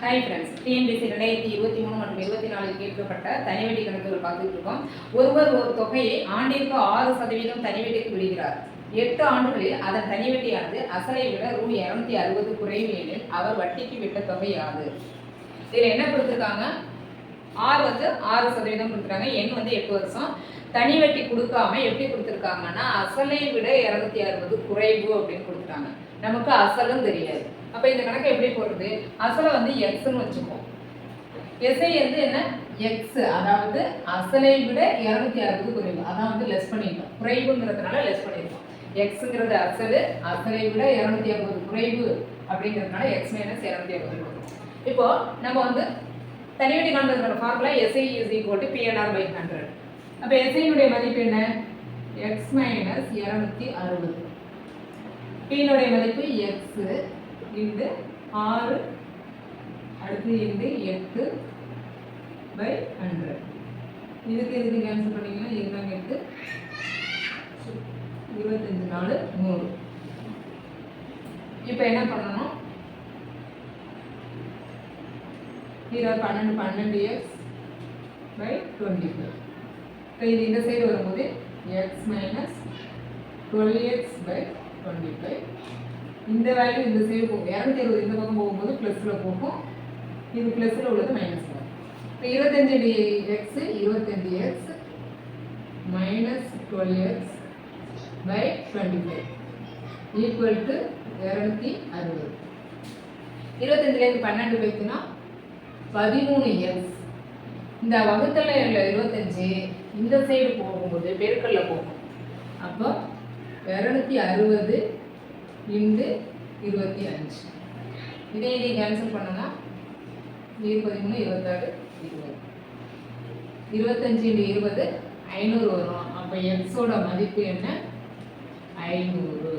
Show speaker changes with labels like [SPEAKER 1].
[SPEAKER 1] Hi friends TNPSC ரெண்டாயிரத்தி இருபத்தி மூணு மற்றும் இருபத்தி நாலில் கேட்கப்பட்ட தனிவெட்டி கணக்குகள் பார்த்துட்டு இருக்கோம். ஒருவர் ஒரு தொகையை ஆண்டிற்கு ஆறு சதவீதம் தனிவெட்டிக்கு விடுகிறார். எட்டு ஆண்டுகளில் அதன் தனிவெட்டியானது அசலை விட ரூ இரநூத்தி அறுபது குறைவு எனில் அவர் வட்டிக்கு விட்ட தொகை யாது. இதில் என்ன கொடுத்துருக்காங்க? ஆறு வந்து ஆறு சதவீதம் கொடுத்துருக்காங்க எண் வந்து எட்டு வருஷம். தனி வட்டி கொடுக்காம எப்படி கொடுத்துருக்காங்கன்னா அசலை விட இரநூத்தி அறுபது குறைவு அப்படின்னு கொடுத்துட்டாங்க. நமக்கு அசலும் தெரியாது. அப்போ இந்த கணக்கை எப்படி போடுறது? அசலை வந்து எக்ஸ்ன்னு வச்சுப்போம் எஸ்ஐ வந்து என்ன? எக்ஸ் அதாவது அசலை விட இரநூத்தி அறுபது குறைவு. அதான் வந்து லெஸ் பண்ணியிருக்கோம். குறைவுங்கிறதுனால லெஸ் பண்ணியிருக்கோம். எக்ஸுங்கிறது அசல் அசலை விட இரநூத்தி அறுபது குறைவு அப்படிங்கிறதுனால எக்ஸ் மைனஸ் இரநூத்தி அறுபது இப்போ நம்ம வந்து தனிவெட்டி காண்பதற்கான formula SI is equal to PNR by hundred அப்போ எஸ்ஐனுடைய மதிப்பு என்ன? எக்ஸ் மைனஸ் இரநூத்தி அறுபது. பியினுடைய மதிப்பு எக்ஸ் இன்டு ஆறு அடுத்து இன்டு எட்டு பை ஹண்ட்ரட் இதுக்கு இதுக்கு கேன்சல் பண்ணிங்கன்னா இருந்தாங்க எட்டு. இருபத்தஞ்சு நாலு நூறு. இப்போ என்ன பண்ணணும்? ஹீரோ பன்னெண்டு பன்னெண்டு எக்ஸ் பை டுவெண்ட்டி ஃபைவ் இப்போ இது இந்த சைடு வரும்போது x minus twelve x by twenty five இந்த வேல்யூ இந்த சைடு போகும் இரநூத்தி இருபது இந்த பக்கம் போகும்போது ப்ளஸில் போகும். இது ப்ளஸில் உள்ளது மைனஸ் வரும் இப்போ இருபத்தஞ்சு டி எக்ஸு இருபத்தஞ்சு x minus twelve x by twenty five equal to இரநூத்தி அறுபது. இருபத்தஞ்சுலேருந்து பன்னெண்டு பேத்துனா பதிமூணு எக்ஸ் இந்த வகுத்தல இருபத்தஞ்சி இருபத்தஞ்சு இந்த சைடு போகும்போது பெருக்கல்ல போகும். அப்போ இரநூத்தி அறுபது இண்டு இருபத்தி அஞ்சு. இதே இதை கேன்சல் பண்ணோன்னா இது பதிமூணு இருபத்தாறு இருபது. இருபத்தஞ்சு இண்டு இருபது ஐநூறு வரும். அப்போ எக்ஸோட மதிப்பு என்ன? ஐநூறு.